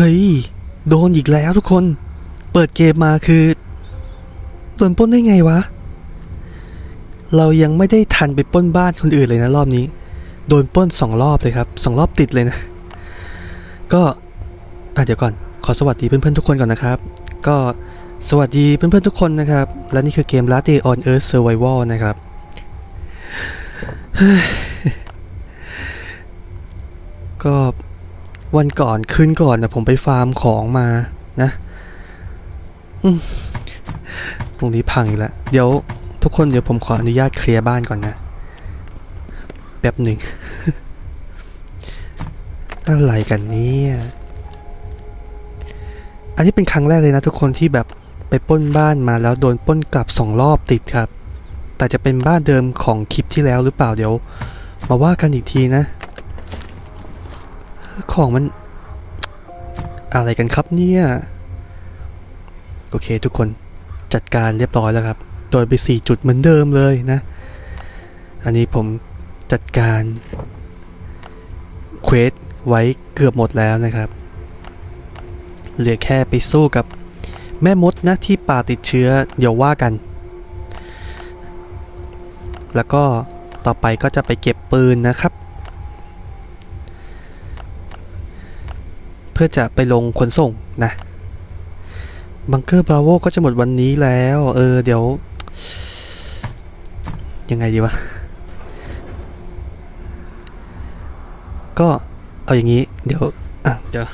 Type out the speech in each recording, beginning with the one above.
ฮ้ย โดนอีกแล้วทุกคน เปิดเกมมาคือโดนป้นได้ไงวะ เรายังไม่ได้ทันไปป้นบ้านคนอื่นเลยนะรอบนี้ โดนป้นสองรอบเลยครับสองรอบติดเลยนะ ก็อะเดี๋ยวก่อน ขอสวัสดีเพื่อนๆทุกคนก่อนนะครับ ก็สวัสดีเพื่อนๆทุกคนนะครับ และนี่คือเกม Last Day on Earth Survival นะครับ ก็ วันก่อนคืนก่อนนะผมไปฟาร์มของมานะตรงนี้พังอีกแล้วเดี๋ยวทุกคนเดี๋ยวผมขออนุญาตเคลียร์บ้านก่อนนะแป๊บหนึ่งอะไรกันเนี่ยอันนี้เป็นครั้งแรกเลยนะทุกคนที่แบบไปป้นบ้านมาแล้วโดนป้นกลับสองรอบติดครับ แต่จะเป็นบ้านเดิมของคลิปที่แล้วหรือเปล่าเดี๋ยว มาว่ากันอีกทีนะ ของมัน อะไรกันครับเนี่ย โอเคทุกคนจัดการเรียบร้อยแล้วครับ โดยไป 4 จุดเหมือนเดิมเลยนะ อันนี้ผมจัดการเควสไว้เกือบหมดแล้วนะครับ เหลือแค่ไปสู้กับแม่มดนะที่ป่าติดเชื้อเดี๋ยวว่ากัน แล้วก็ต่อไปก็จะไปเก็บปืนนะครับ พื่อจะไปลงขนส่งนะบังเกอร์บราโวก็จะหมดวันนี้แล้ว เออ เดี๋ยว ยังไงดีวะ ก็เอาอย่างนี้ เดี๋ยวอะเดี๋ยว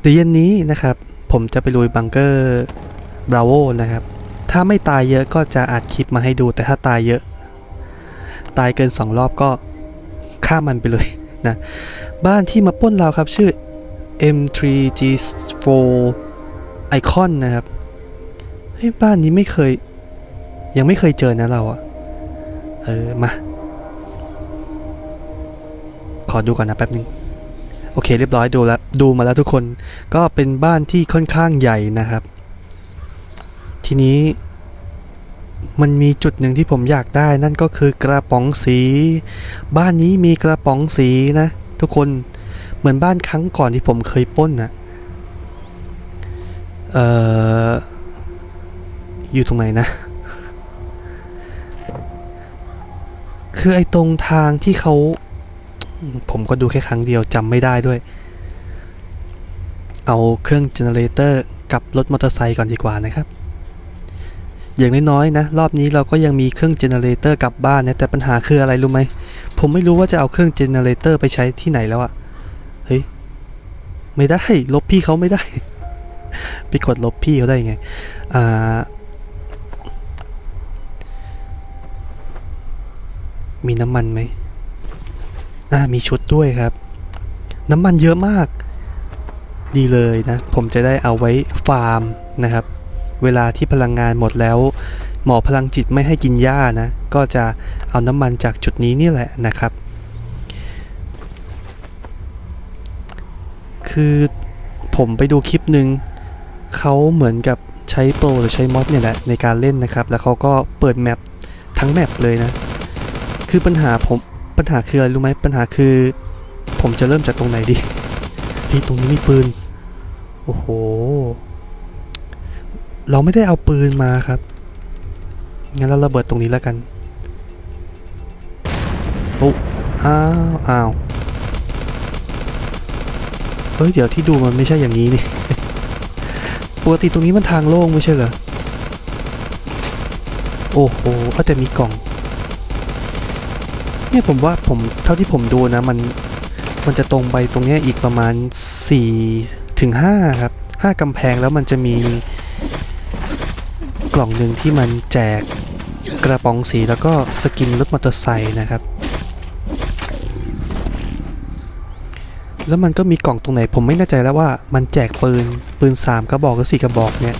เดี๋ยวเย็นนี้นะครับ ผมจะไปลุยบังเกอร์บราโวนะครับ ถ้าไม่ตายเยอะก็จะอัดคลิปมาให้ดู แต่ถ้าตายเยอะ ตายเกินสองรอบก็ฆ่ามันไปเลยนะ บ้านที่มาป้นเราครับชื่อ M3G4 Icon นะครับเฮ้ยบ้านนี้ไม่เคย ยังไม่เคยเจอนะเราอะเออ มา ขอดูก่อนนะแป๊บนึง โอเคเรียบร้อยดูแล้วดูมาแล้วทุกคนก็เป็นบ้านที่ค่อนข้างใหญ่นะครับ ทีนี้มันมีจุดหนึ่งที่ผมอยากได้นั่นก็คือกระป๋องสี บ้านนี้มีกระป๋องสีนะ ทุกคน เหมือนบ้านครั้งก่อนที่ผมเคยป้นนะเอ่อ อยู่ตรงไหนนะ คือไอ้ตรงทางที่เขา ผมก็ดูแค่ครั้งเดียวจำไม่ได้ด้วย เอาเครื่องเจเนเรเตอร์กับรถมอเตอร์ไซค์ก่อนดีกว่านะครับ อย่างน้อยๆนะ รอบนี้เราก็ยังมีเครื่องเจเนเรเตอร์กลับบ้านนะ แต่ปัญหาคืออะไรรู้ไหม ผมไม่รู้ว่าจะเอาเครื่องเจเนเรเตอร์ไปใช้ที่ไหนแล้วอะ ไม่ได้ ลบพี่เขาไม่ได้ ไปกดลบพี่เขาได้ไง อ่า มีน้ำมันไหมอ่ามีชุดด้วยครับ น้ำมันเยอะมาก ดีเลยนะ ผมจะได้เอาไว้ฟาร์มนะครับ เวลาที่พลังงานหมดแล้ว หมอพลังจิตไม่ให้กินหญ้านะ ก็จะเอาน้ำมันจากจุดนี้นี่แหละนะครับ คือผมไปดูคลิปหนึ่งเขาเหมือนกับใช้โปรหรือใช้มอดเนี่ยแหละในการเล่นนะครับ แล้วเขาก็เปิดแมปทั้งแมปเลยนะ คือปัญหาผมปัญหาคืออะไรรู้ไหมปัญหาคือ ผมจะเริ่มจากตรงไหนดีเฮ้ยตรงนี้มีปืน โอ้โห เราไม่ได้เอาปืนมาครับ งั้นเราระเบิดตรงนี้แล้วกันปุ๊อ้าวอ้าว เฮ้ยเดี๋ยวที่ดูมันไม่ใช่อย่างนี้นี่ปกติตรงนี้มันทางโล่งไม่ใช่เหรอ โอ้โหแต่มีกล่อง เนี่ยผมว่าผมเท่าที่ผมดูนะมันมันจะตรงไปตรงนี้อีกประมาณ4ถึง5ครับ5กำแพงแล้วมันจะมีกล่องหนึ่งที่มันแจกกระป๋องสีแล้วก็สกินรถมอเตอร์ไซค์นะครับ แล้วมันก็มีกล่องตรงไหน ผมไม่แน่ใจแล้วว่ามันแจกปืนปืน 3 กระบอกหรือ4กระบอกเนี่ย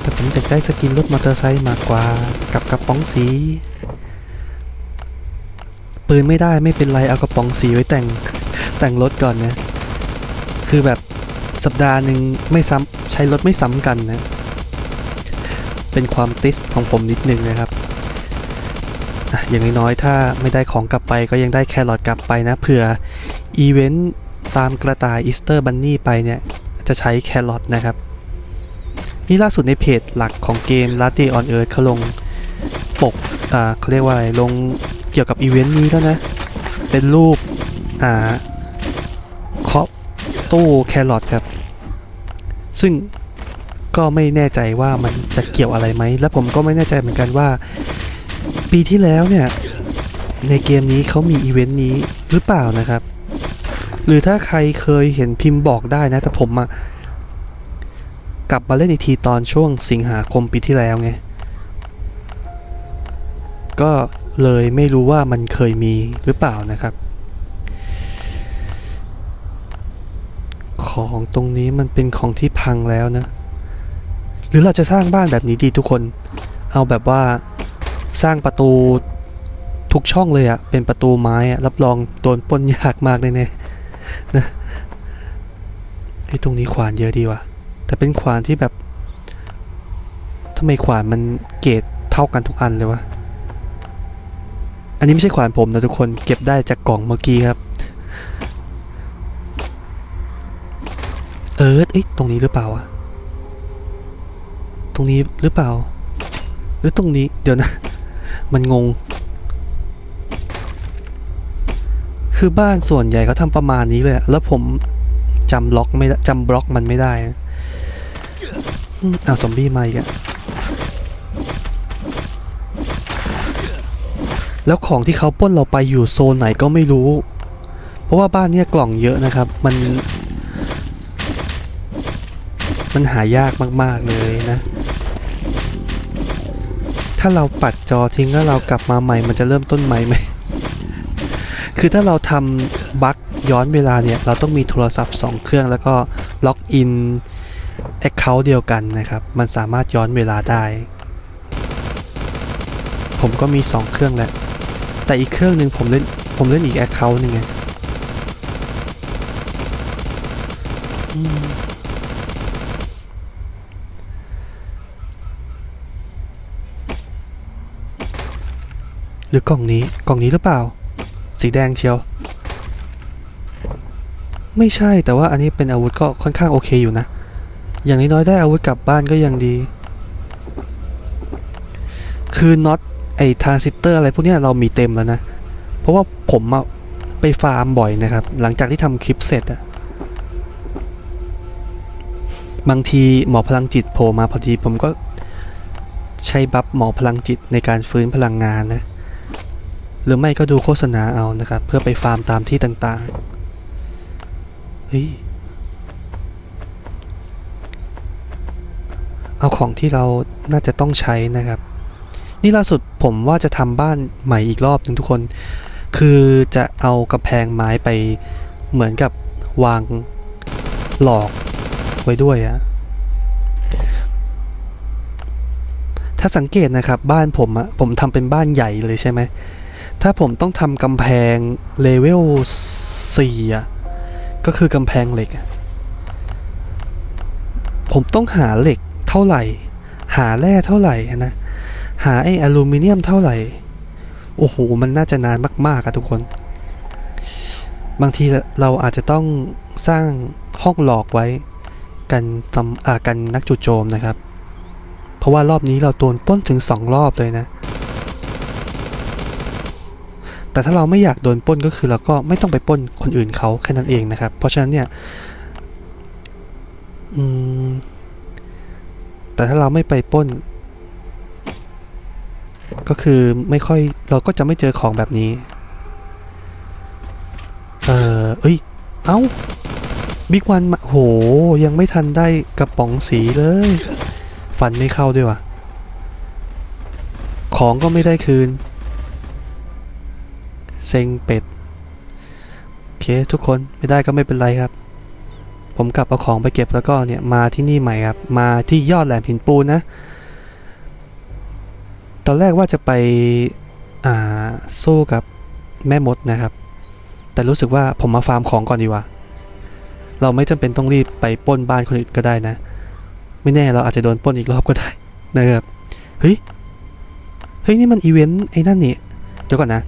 แต่ผมอยากได้สกินรถมอเตอร์ไซค์มากกว่ากับกระป๋องสี ปืนไม่ได้ไม่เป็นไรเอากระป๋องสีไว้แต่งแต่งรถก่อนนะ คือแบบสัปดาห์หนึ่งไม่ซ้ำใช้รถไม่ซ้ำกันนะ เป็นความติสของผมนิดนึงนะครับอย่างน้อยๆ ถ้าไม่ได้ของกลับไปก็ยังได้แครอทกลับไปนะเผื่อ อีเวนต์ตามกระต่ายอีสเตอร์บันนี่ไปเนี่ย จะใช้แครอทนะครับ นี่ล่าสุดในเพจหลักของเกม l a t t e on Earth เขาลงปกอ่าเขาเรียกว่าอะไร ลงเกี่ยวกับอีเวนต์นี้แล้วนะ เป็นรูปอ่าเคาะตู้แครอทครับ ซึ่งก็ไม่แน่ใจว่ามันจะเกี่ยวอะไรไหม และผมก็ไม่แน่ใจเหมือนกันว่า ปีที่แล้วเนี่ย ในเกมนี้เขามีอีเวนต์นี้หรือเปล่านะครับ หรือถ้าใครเคยเห็นพิมพ์บอกได้นะ แต่ผมอะกลับมาเล่นอีกทีตอนช่วงสิงหาคมปีที่แล้วไง ก็เลยไม่รู้ว่ามันเคยมีหรือเปล่านะครับ ของตรงนี้มันเป็นของที่พังแล้วนะ หรือเราจะสร้างบ้านแบบนี้ดีทุกคน เอาแบบว่าสร้างประตูทุกช่องเลยอะเป็นประตูไม้อะรับรองโดนปนยากมากแน่ๆ นะไอ้ตรงนี้ขวานเยอะดีว่ะ แต่เป็นขวานที่แบบทำไมขวานมันเกรดเท่ากันทุกอันเลยวะ อันนี้ไม่ใช่ขวานผมนะทุกคนเก็บได้จากกล่องเมื่อกี้ครับ เออเอ้ยตรงนี้หรือเปล่าอะตรงนี้หรือเปล่า หรือตรงนี้เดี๋ยวนะ มันงง คือบ้านส่วนใหญ่เขาทำประมาณนี้เลย แล้วผมจำล็อกไม่ได้จำบล็อกมันไม่ได้นะอ้าวซอมบี้มาอีกอะแล้วของที่เขาป้นเราไปอยู่โซนไหนก็ไม่รู้ เพราะว่าบ้านเนี่ยกล่องเยอะนะครับ มัน มันหายากมาก ๆ เลยนะ ถ้าเราปัดจอทิ้งแล้วเรากลับมาใหม่ มันจะเริ่มต้นใหม่ไหม คือถ้าเราทำบั๊กย้อนเวลาเนี่ย เราต้องมีโทรศัพท์ 2 เครื่องแล้วก็ล็อกอิน Account เดียวกันนะครับ มันสามารถย้อนเวลาได้ ผมก็มี 2 เครื่องแหละ แต่อีกเครื่องหนึ่งผมเล่น ผมเล่นอีก Account หนึงไงหรือกล่องนี้ กล่องนี้หรือเปล่า สีแดงเชียว ไม่ใช่แต่ว่าอันนี้เป็นอาวุธก็ค่อนข้างโอเคอยู่นะ อย่างน้อยๆได้อาวุธกลับบ้านก็ยังดี คือน็อตไอทรานซิสเตอร์อะไรพวกนี้เรามีเต็มแล้วนะ เพราะว่าผมไปฟาร์มบ่อยนะครับ หลังจากที่ทำคลิปเสร็จอะบางทีหมอพลังจิตโผล่มาพอดีผมก็ใช้บัฟหมอพลังจิตในการฟื้นพลังงานนะ หรือไม่ก็ดูโฆษณาเอานะครับ เพื่อไปฟาร์มตามที่ต่างๆ เฮ้ย เอาของที่เราน่าจะต้องใช้นะครับ นี่ล่าสุดผมว่าจะทำบ้านใหม่อีกรอบหนึ่งทุกคน คือจะเอากำแพงไม้ไปเหมือนกับวางหลอกไว้ด้วยอะถ้าสังเกตนะครับบ้านผมอะผมทำเป็นบ้านใหญ่เลยใช่ไหม ถ้าผมต้องทำกำแพงเลเวล4อะก็คือกำแพงเหล็ก ผมต้องหาเหล็กเท่าไหร่ หาแร่เท่าไหร่นะ หาไอ้อลูมิเนียมเท่าไหร่ โอ้โห มันน่าจะนานมาก ๆอะทุกคน บางทีเราอาจจะต้องสร้างห้องหลอกไว้ กันทำอ่ากันนักจู่โจมนะครับ เพราะว่ารอบนี้เราโดนป้นถึงสองรอบเลยนะ แต่ถ้าเราไม่อยากโดนปล้นก็คือเราก็ไม่ต้องไปปล้นคนอื่นเขาแค่นั้นเองนะครับ เพราะฉะนั้นเนี่ยอืมแต่ถ้าเราไม่ไปปล้น ก็คือไม่ค่อยเราก็จะไม่เจอของแบบนี้ เออเอ้ย เอ้าบิ๊กวันมาโห ยังไม่ทันได้กระป๋องสีเลย ฟันไม่เข้าด้วยวะของก็ไม่ได้คืน เซ็งเป็ด โอเคทุกคนไม่ได้ก็ไม่เป็นไรครับ ผมกลับเอาของไปเก็บแล้วก็เนี่ยมาที่นี่ใหม่ครับ มาที่ยอดแหลมหินปูนนะ ตอนแรกว่าจะไปอ่าสู้กับแม่มดนะครับ แต่รู้สึกว่าผมมาฟาร์มของก่อนดีกว่า เราไม่จำเป็นต้องรีบไปป้นบ้านคนอื่นก็ได้นะ ไม่แน่เราอาจจะโดนป้นอีกรอบก็ได้นะครับ เฮ้ย เฮ้ยนี่มันอีเวนต์ไอ้นั่นนี่ เดี๋ยวก่อนนะ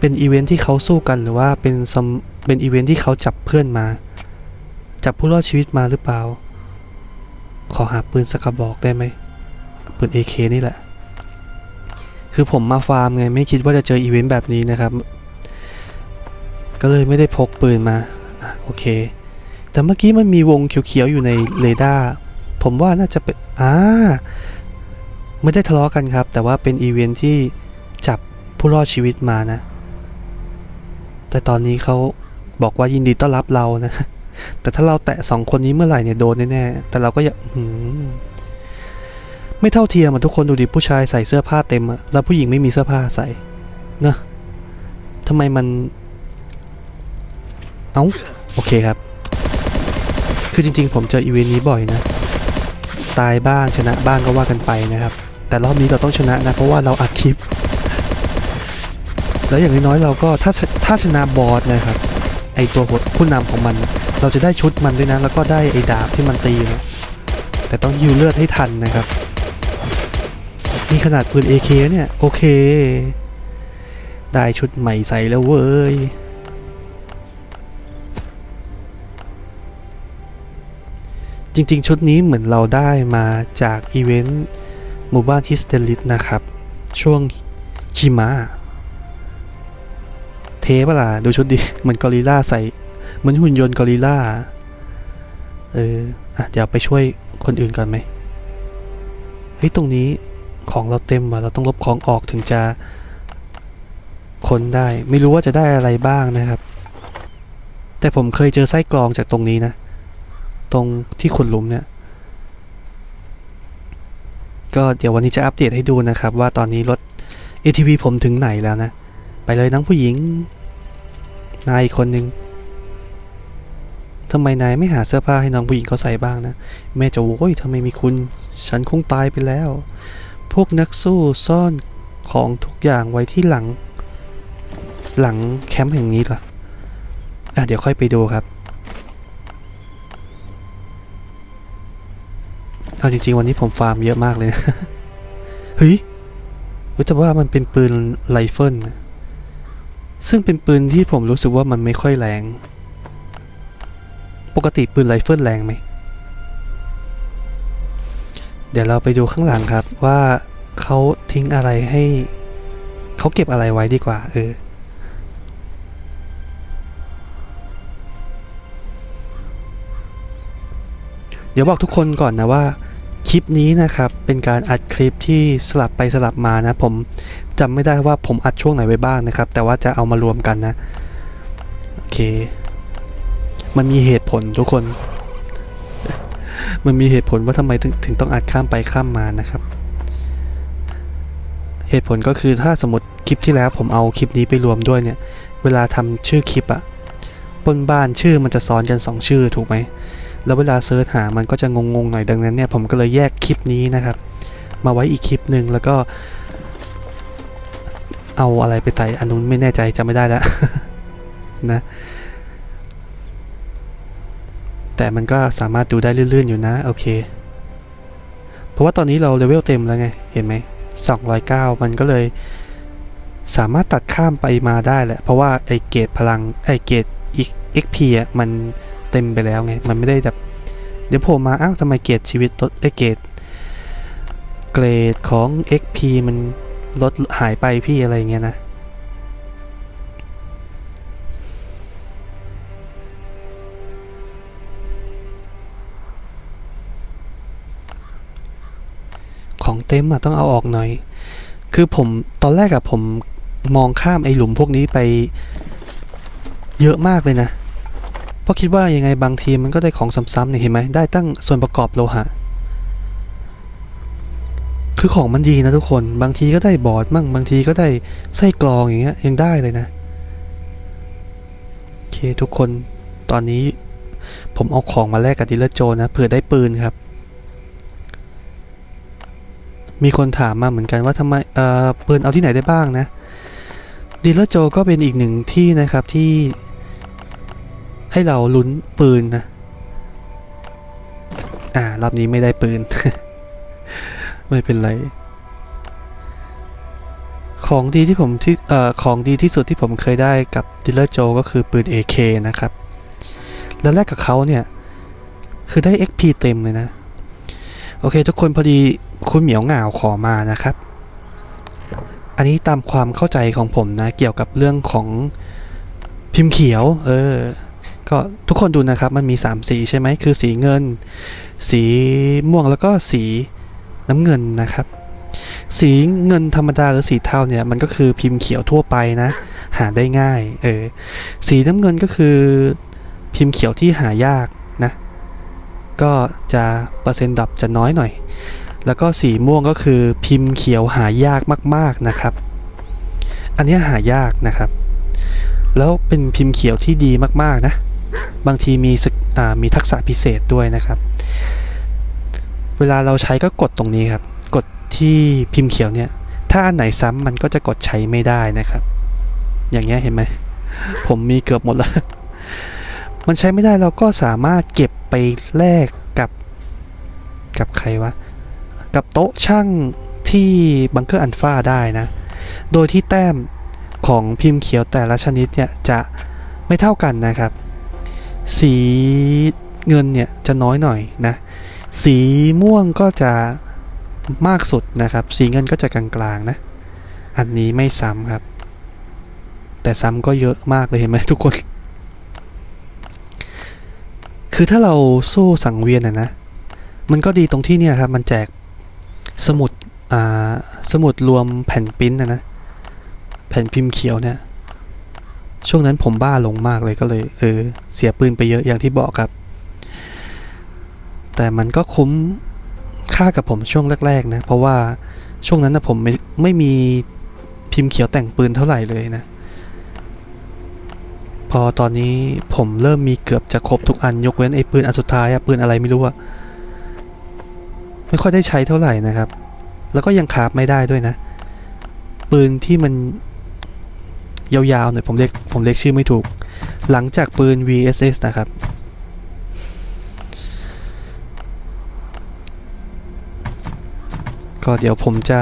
เป็นอีเวนต์ที่เขาสู้กันหรือว่าเป็นซัมเป็นอีเวนท์ที่เขาจับเพื่อนมา จับผู้รอดชีวิตมาหรือเปล่า ขอหาปืนสักกระบอกได้ไหมปืน AK นี่แหละ คือผมมาฟาร์มไงไม่คิดว่าจะเจออีเวนต์แบบนี้นะครับ ก็เลยไม่ได้พกปืนมาอโอเค แต่เมื่อกี้มันมีวงเขียวๆอยู่ในเรดาร์ผมว่าน่าจะเป็นอ่าไม่ได้ทะเลาะกันครับ แต่ว่าเป็นอีเวนท์ที่จับผู้รอดชีวิตมานะ แต่ตอนนี้เขาบอกว่ายินดีต้อนรับเรานะ แต่ถ้าเราแตะสองคนนี้เมื่อไหร่เนี่ยโดนแน่ๆแต่เราก็อยังไม่เท่าเทียมอะทุกคนดูดิผู้ชายใส่เสื้อผ้าเต็มอะแล้วผู้หญิงไม่มีเสื้อผ้าใส่นะทำไมมัน เอ้า โอเคครับ คือจริงๆ ผมเจออีเวนต์นี้บ่อยนะ ตายบ้างชนะบ้างก็ว่ากันไปนะครับ แต่รอบนี้เราต้องชนะนะ เพราะว่าเราอัดคลิป แล้วอย่างน้อยๆเราก็ถ้าถ้าชนะบอสนะครับ ไอตัวหัวผู้นำของมัน เราจะได้ชุดมันด้วยนะ แล้วก็ได้ไอดาบที่มันตีเนี่ยแต่ต้องยิวเลือดให้ทันนะครับนี่ขนาดปืน AK เนี่ย โอเค ได้ชุดใหม่ใส่แล้วเว้ยจริงๆ ชุดนี้เหมือนเราได้มาจากอีเวนต์หมู่บ้านฮิสเตลิสนะครับ ช่วงชิมะ เทปะล่ะดูชุดดิเหมือนกอริล่าใส่เหมือนหุ่นยนต์กอริล่าเอออะเดี๋ยวไปช่วยคนอื่นก่อนไหมเฮ้ยตรงนี้ของเราเต็มว่ะเราต้องลบของออกถึงจะคนได้ ไม่รู้ว่าจะได้อะไรบ้างนะครับ แต่ผมเคยเจอไส้กรองจากตรงนี้นะ ตรงที่ขุดหลุมเนี่ย ก็เดี๋ยววันนี้จะอัปเดตให้ดูนะครับ ว่าตอนนี้รถ ATV ผมถึงไหนแล้วนะ ไปเลยน้องผู้หญิง นายอีกคนนึงทำไมนายไม่หาเสื้อผ้าให้น้องผู้หญิงเขาใส่บ้างนะ แม่จะโว้ยทำไมมีคุณ ฉันคงตายไปแล้ว พวกนักสู้ซ่อนของทุกอย่างไว้ที่หลัง หลังแคมป์แห่งนี้ล่ะ อะ เดี๋ยวค่อยไปดูครับ เอาจริง ๆ วันนี้ผมฟาร์มเยอะมากเลยนะ เฮ้ยรู้แต่ว่ามันเป็นปืนไรเฟิลนะ ซึ่งเป็นปืนที่ผมรู้สึกว่ามันไม่ค่อยแรง ปกติปืนไรเฟิลแรงไหม เดี๋ยวเราไปดูข้างหลังครับว่าเขาทิ้งอะไรให้เขาเก็บอะไรไว้ดีกว่า เออ เดี๋ยวบอกทุกคนก่อนนะว่าคลิปนี้นะครับเป็นการอัดคลิปที่สลับไปสลับมานะผม จำไม่ได้ว่าผมอัดช่วงไหนไว้บ้างนะครับ แต่ว่าจะเอามารวมกันนะ โอเค มันมีเหตุผลทุกคน มันมีเหตุผลว่าทำไมถึงถึงต้องอัดข้ามไปข้ามมานะครับ เหตุผลก็คือถ้าสมมติคลิปที่แล้วผมเอาคลิปนี้ไปรวมด้วยเนี่ย เวลาทำชื่อคลิปอะบนบ้านชื่อมันจะซ้อนกันสองชื่อถูกไหม แล้วเวลาเซิร์ชหามันก็จะงงๆหน่อยดังนั้นเนี่ยผมก็เลยแยกคลิปนี้นะครับ มาไว้อีกคลิปหนึ่งแล้วก็ เอาอะไรไปใส่อันนู้นไม่แน่ใจจำไม่ได้แล้วนะ แต่มันก็สามารถดูได้ลื่นๆอยู่นะโอเค เพราะว่าตอนนี้เราเลเวลเต็มแล้วไง เห็นไหม209มันก็เลย สามารถตัดข้ามไปมาได้แหละ เพราะว่าไอเกรดพลังไอเกรด XP อะมันเต็มไปแล้วไง มันไม่ได้แบบเดี๋ยวผล่มาอ้าวทำไมเกรดชีวิตลดไอเกรดเกรดของ XP มัน ลดหายไปพี่อะไรเงี้ยนะ ของเต็มอะต้องเอาออกหน่อย คือผมตอนแรกอะผมมองข้ามไอ้หลุมพวกนี้ไปเยอะมากเลยนะ เพราะคิดว่ายังไงบางทีมันก็ได้ของซ้ำๆเนี่ยเห็นไหมได้ตั้งส่วนประกอบโลหะ คือของมันดีนะทุกคน บางทีก็ได้บอร์ดมั่ง บางทีก็ได้ไส้กรองอย่างเงี้ยยังได้เลยนะ โอเคทุกคน ตอนนี้ผมเอาของมาแลกกับดีลเลอร์โจนะเผื่อได้ปืนครับ มีคนถามมาเหมือนกันว่าทำไมเอ่อปืนเอาที่ไหนได้บ้างนะดีลเลอร์โจก็เป็นอีกหนึ่งที่นะครับที่ให้เราลุ้นปืนนะ อ่ารอบนี้ไม่ได้ปืน ไม่เป็นไร ของดีที่ผมที่เอ่อของดีที่สุดที่ผมเคยได้กับดิลเลอร์โจก็คือปืน AK นะครับ แล้วแลกกับเขาเนี่ย คือได้ XP เต็มเลยนะ โอเค ทุกคนพอดีคุณเหมียวเหงาขอมานะครับ อันนี้ตามความเข้าใจของผมนะ เกี่ยวกับเรื่องของพิมพ์เขียว เออ ก็ทุกคนดูนะครับ มันมี 3 สีใช่ไหม คือสีเงิน สีม่วงแล้วก็สี น้ำเงินนะครับ สีเงินธรรมดาหรือสีเทาเนี่ยมันก็คือพิมพ์เขียวทั่วไปนะ หาได้ง่ายเออสีน้ำเงินก็คือพิมพ์เขียวที่หายากนะ ก็จะเปอร์เซ็นต์ดรอปจะน้อยหน่อย แล้วก็สีม่วงก็คือพิมพ์เขียวหายากมาก ๆนะครับ อันนี้หายากนะครับ แล้วเป็นพิมพ์เขียวที่ดีมากๆนะ บางทีมีสึกมีทักษะพิเศษด้วยนะครับ เวลาเราใช้ก็กดตรงนี้ครับ กดที่พิมพ์เขียวเนี่ย ถ้าอันไหนซ้ำมันก็จะกดใช้ไม่ได้นะครับ อย่างเงี้ยเห็นไหม ผมมีเกือบหมดแล้ว มันใช้ไม่ได้เราก็สามารถเก็บไปแลกกับ กับใครวะ กับโต๊ะช่างที่บังเกอร์อันฟาได้นะ โดยที่แต้มของพิมพ์เขียวแต่ละชนิดเนี่ยจะไม่เท่ากันนะครับ สีเงินเนี่ยจะน้อยหน่อยนะ สีม่วงก็จะมากสุดนะครับ สีเงินก็จะกลางๆนะ อันนี้ไม่ซ้ำครับ แต่ซ้ำก็เยอะมากเลยเห็นไหมทุกคน คือถ้าเราสู้สังเวียนอะนะ มันก็ดีตรงที่เนี่ยครับ มันแจกสมุด อ่า สมุดรวมแผ่นปิ้นนะนะ แผ่นพิมพ์เขียวเนี่ย ช่วงนั้นผมบ้าลงมากเลยก็เลย เออ เสียปืนไปเยอะอย่างที่บอกครับ แต่มันก็คุ้มค่ากับผมช่วงแรก ๆ นะ เพราะว่าช่วงนั้นนะผมไม่ไม่มีพิมพ์เขียวแต่งปืนเท่าไหร่เลยนะ พอตอนนี้ผมเริ่มมีเกือบจะครบทุกอันยกเว้นไอ้ปืนอันสุดท้ายอะปืนอะไรไม่รู้อะไม่ค่อยได้ใช้เท่าไหร่นะครับ แล้วก็ยังคาบไม่ได้ด้วยนะ ปืนที่มันยาวๆหน่อยผมเรียกผมเรียกชื่อไม่ถูก หลังจากปืน VSS นะครับ ก็เดี๋ยวผมจะ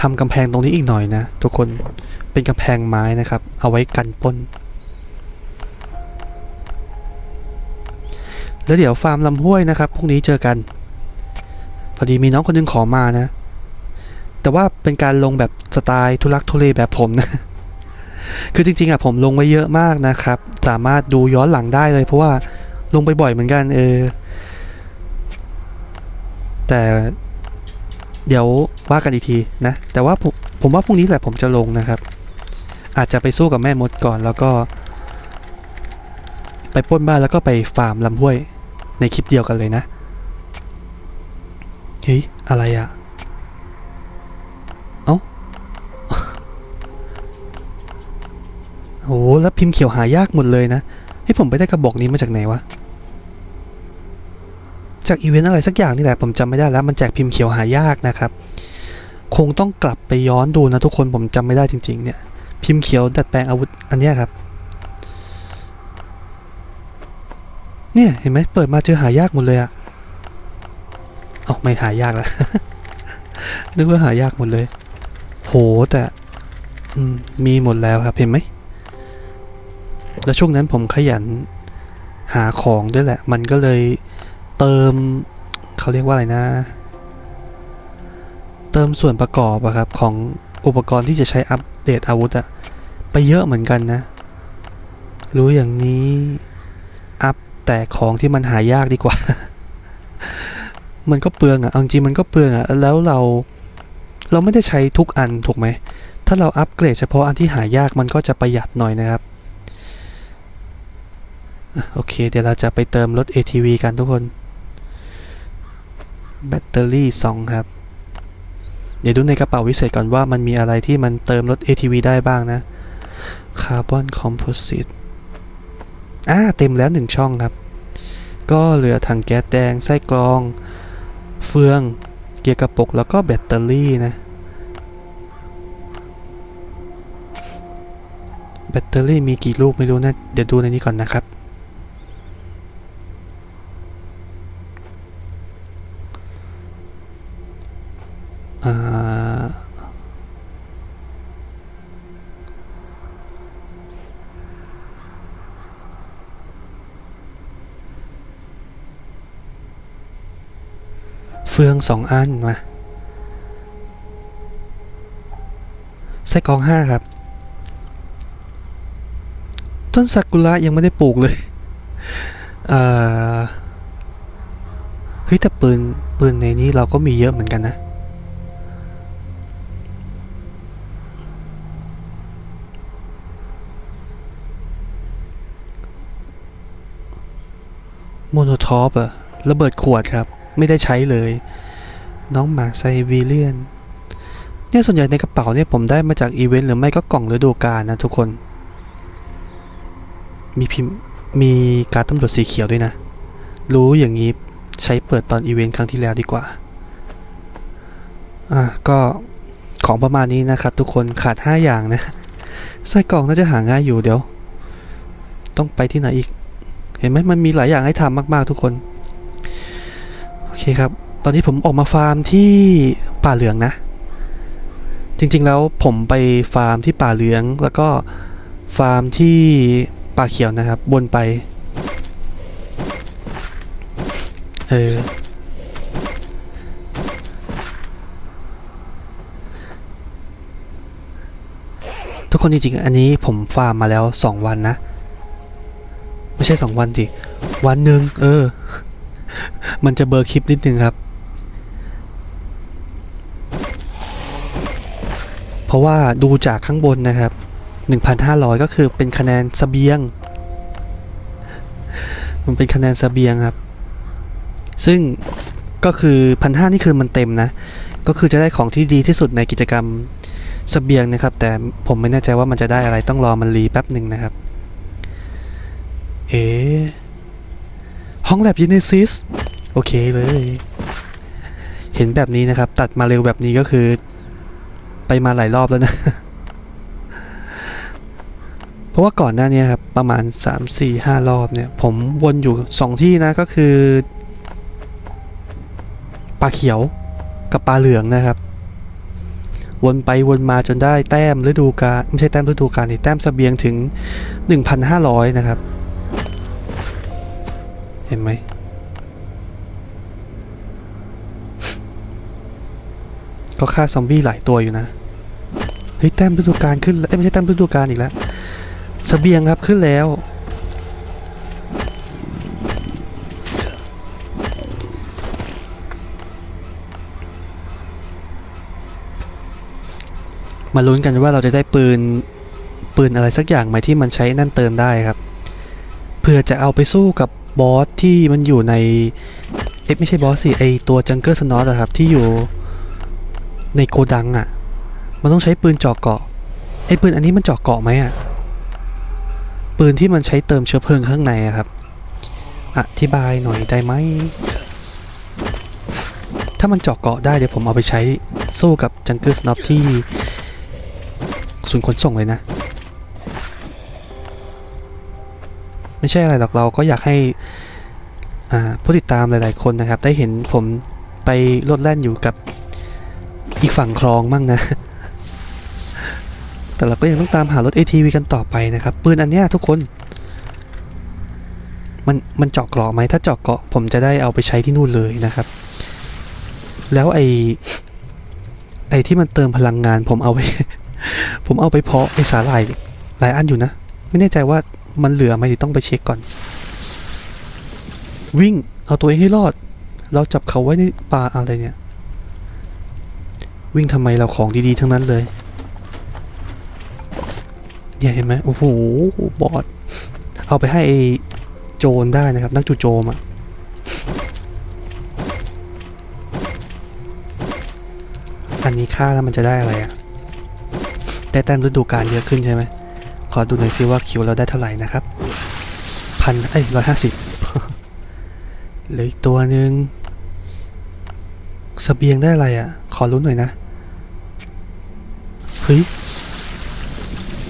ทำกำแพงตรงนี้อีกหน่อยนะ ทุกคนเป็นกำแพงไม้นะครับ เอาไว้กันป้น แล้วเดี๋ยวฟาร์มลำห้วยนะครับพรุ่งนี้เจอกัน พอดีมีน้องคนหนึงขอมานะ แต่ว่าเป็นการลงแบบสไตล์ทุลักทุเลแบบผมนะ คือจริงๆอะผมลงไว้เยอะมากนะครับ สามารถดูย้อนหลังได้เลยเพราะว่าลงไปบ่อยเหมือนกันเออ แต่ เดี๋ยวว่ากันอีกทีนะ แต่ว่าผมผมว่าพรุ่งนี้แหละผมจะลงนะครับ อาจจะไปสู้กับแม่มดก่อนแล้วก็ ไปป้นบ้านแล้วก็ไปฟาร์มลำห้วยในคลิปเดียวกันเลยนะ เฮ้ย อะไรอะเอ้าโหแล้วพิมพ์เขียวหายากหมดเลยนะ ให้ผมไปได้กระบอกนี้มาจากไหนวะ จากอีเวนต์อะไรสักอย่างนี่แหละผมจำไม่ได้แล้วมันแจกพิมพ์เขียวหายากนะครับ คงต้องกลับไปย้อนดูนะทุกคนผมจำไม่ได้จริงๆเนี่ยพิมพ์เขียวดัดแปลงอาวุธอันนี้ครับ เนี่ยเห็นไหมเปิดมาเจอหายากหมดเลยอะเอาไม่หายากแล้วนึกว่าหายากหมดเลย โหแต่มีหมดแล้วครับเห็นไหมแล้วช่วงนั้นผมขยันหาของด้วยแหละ มันก็เลย เติมเขาเรียกว่าอะไรนะ เติมส่วนประกอบอะครับของอุปกรณ์ที่จะใช้อัปเดตอาวุธอะไปเยอะเหมือนกันนะ รู้อย่างนี้อัพแต่ของที่มันหายากดีกว่า มันก็เปลืองอะเอาจริงมันก็เปลืองอะแล้วเราเราไม่ได้ใช้ทุกอันถูกไหม ถ้าเราอัปเกรดเฉพาะอันที่หายากมันก็จะประหยัดหน่อยนะครับโอเค เดี๋ยวเราจะไปเติมรถ ATV กันทุกคน แบตเตอรี่2ครับ เดี๋ยวดูในกระเป๋าวิเศษก่อนว่ามันมีอะไรที่มันเติมรถ ATV ได้บ้างนะคาร์บอนคอมโพสิตอ่าเต็มแล้วหนึ่งช่องครับ ก็เหลือถังแก๊สแดง ไส้กรอง เฟือง เกียร์กระปุก แล้วก็แบตเตอรี่นะ แบตเตอรี่มีกี่ลูกไม่รู้นะ เดี๋ยวดูในนี้ก่อนนะครับ สองอันมาไส้กรองห้าครับ ต้นซากุระยังไม่ได้ปลูกเลยเอ่อเฮ้ยแต่ปืน ปืนในนี้เราก็มีเยอะเหมือนกันนะ โมโนทอปอะระเบิดขวดครับ ไม่ได้ใช้เลย น้องหมาไซบีเรียน เนี่ยส่วนใหญ่ในกระเป๋าเนี่ยผมได้มาจากอีเวนต์หรือไม่ก็กล่องฤดูกาลนะทุกคน มีพิมพ์มีการตำรวจสีเขียวด้วยนะ รู้อย่างนี้ใช้เปิดตอนอีเวนต์ครั้งที่แล้วดีกว่า อะก็ของประมาณนี้นะครับทุกคนขาด 5 อย่างนะไส้กรอกน่าจะหาง่ายอยู่เดี๋ยว ต้องไปที่ไหนอีก เห็นไหมมันมีหลายอย่างให้ทำมาก ๆ ทุกคน โอเคครับ ตอนนี้ผมออกมาฟาร์มที่ป่าเหลืองนะ จริงๆแล้วผมไปฟาร์มที่ป่าเหลือง แล้วก็ฟาร์มที่ป่าเขียวนะครับวนไป เออ ทุกคนจริงๆ อันนี้ผมฟาร์มมาแล้วสองวันนะ ไม่ใช่สองวันสิ วันหนึ่งเออ มันจะเบอร์คลิปนิดนึงครับ เพราะว่าดูจากข้างบนนะครับ 1,500 ก็คือเป็นคะแนนเสบียง มันเป็นคะแนนเสบียงครับ ซึ่งก็คือพันห้านี่คือมันเต็มนะ ก็คือจะได้ของที่ดีที่สุดในกิจกรรมเสบียงนะครับ แต่ผมไม่แน่ใจว่ามันจะได้อะไรต้องรอมันรีแป๊บหนึ่งนะครับ เอ๋ห้องแลบยูเนซิสโอเคเลย เห็นแบบนี้นะครับ ตัดมาเร็วแบบนี้ก็คือ ไปมาหลายรอบแล้วนะ เพราะว่าก่อนหน้านี้ครับประมาณ 3 4 5 รอบเนี่ย ผมวนอยู่ 2 ที่นะก็คือปลาเขียวกับปลาเหลืองนะครับ วนไปวนมาจนได้แต้มฤดูกาลไม่ใช่แต้มฤดูกาลนี่แต้มเสบียงถึง 1,500 นะครับ เห็นไหมก็ฆ่าซอมบี้หลายตัวอยู่นะ เฮ้ยแต้มฤดูกาลขึ้นเอ้ยไม่ใช่แต้มฤดูกาลอีกแล้วเสบียงครับขึ้นแล้ว มาลุ้นกันว่าเราจะได้ปืนปืนอะไรสักอย่างไหมที่มันใช้นั่นเติมได้ครับ เพื่อจะเอาไปสู้กับบอสที่มันอยู่ในเอ๊ะไม่ใช่บอสสิไอตัวจังเกิลสนอตอะครับที่อยู่ในโกดังอะ มันต้องใช้ปืนเจาะเกาะไอ้ปืนอันนี้มันเจาะเกาะไหมอะปืนที่มันใช้เติมเชื้อเพลิงข้างในอะครับ อธิบายหน่อยได้ไหมถ้ามันเจาะเกาะได้เดี๋ยวผมเอาไปใช้สู้กับจังเกิลสโนอตที่ศูนย์ขนส่งเลยนะ ไม่ใช่อะไรหรอกเราก็อยากให้อ่าผู้ติดตามหลาย ๆ คนนะครับ ได้เห็นผมไปลดแล่นอยู่กับอีกฝั่งคลองมั่งนะ แต่เราก็ยังต้องตามหารถ ATV กันต่อไปนะครับ ปืนอันเนี้ยทุกคน มันมันเจาะเกราะไหมถ้าเจาะเกราะผมจะได้เอาไปใช้ที่นู่นเลยนะครับ แล้วไอไอที่มันเติมพลังงานผมเอาไป ผมเอาไปเพาะไอสาหร่ายหลายอันอยู่นะ ไม่แน่ใจว่ามันเหลือไหมต้องไปเช็คก่อน วิ่งเอาตัวเองให้รอด เราจับเขาไว้ในป่าอะไรเนี่ย วิ่งทำไมเราของดีๆทั้งนั้นเลย เนี่ยเห็นไหมโอ้โหบอดเอาไปให้โจรได้นะครับ นักจู่โจมอะอันนี้ค่าแล้วมันจะได้อะไรอะได้แต้มฤดูกาลเยอะขึ้นใช่ไหมขอดูหน่อยซิว่าคิวเราได้เท่าไหร่นะครับพันเอ้ยร้อยห้าสิบเหลืออีกตัวหนึ่งสเสบียงได้อะไรอะ่ะ ขอลุ้นหน่อยนะ เฮ้ย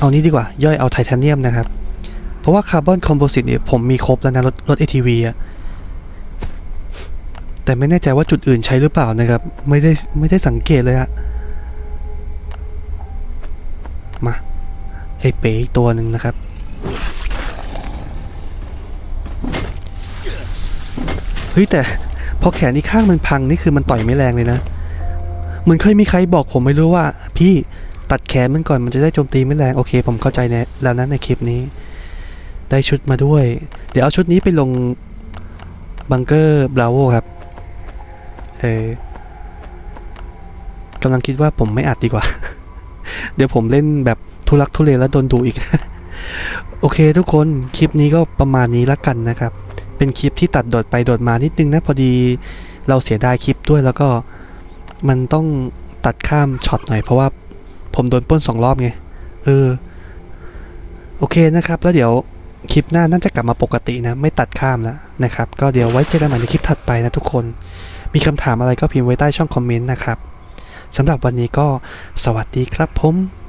เอานี้ดีกว่า ย่อยเอาไทเทเนียมนะครับ เพราะว่าคาร์บอนคอมโพสิตเนี่ยผมมีครบแล้วนะรถรถ ATV อะแต่ไม่แน่ใจว่าจุดอื่นใช้หรือเปล่านะครับ ไม่ได้ไม่ได้สังเกตเลยอะมาไอเป๋อีกตัวหนึ่งนะครับ เฮ้ย แต่พอแขนอีกข้างมันพังนี่คือมันต่อยไม่แรงเลยนะ เหมือนเคยมีใครบอกผมไม่รู้ว่า พี่ ตัดแขนมันก่อนมันจะได้โจมตีไม่แรง โอเค ผมเข้าใจนะแล้วนะในคลิปนี้ ได้ชุดมาด้วย เดี๋ยวเอาชุดนี้ไปลงบังเกอร์บราโวครับ เออกำลังคิดว่าผมไม่อัดดีกว่า เดี๋ยวผมเล่นแบบทุลักทุเลแล้วโดนดูอีก โอเคทุกคนคลิปนี้ก็ประมาณนี้ละกันนะครับ เป็นคลิปที่ตัดโดดไปโดดมานิดนึงนะ พอดีเราเสียดายคลิปด้วยแล้วก็มันต้องตัดข้ามช็อตหน่อยเพราะว่า ผมโดนป้นสองรอบไง เออ โอเคนะครับ แล้วเดี๋ยวคลิปหน้าน่าจะกลับมาปกตินะ ไม่ตัดข้ามแล้วนะครับ ก็เดี๋ยวไว้เจอกันใหม่ในคลิปถัดไปนะทุกคน มีคำถามอะไรก็พิมพ์ไว้ใต้ช่องคอมเมนต์นะครับสำหรับวันนี้ก็สวัสดีครับผม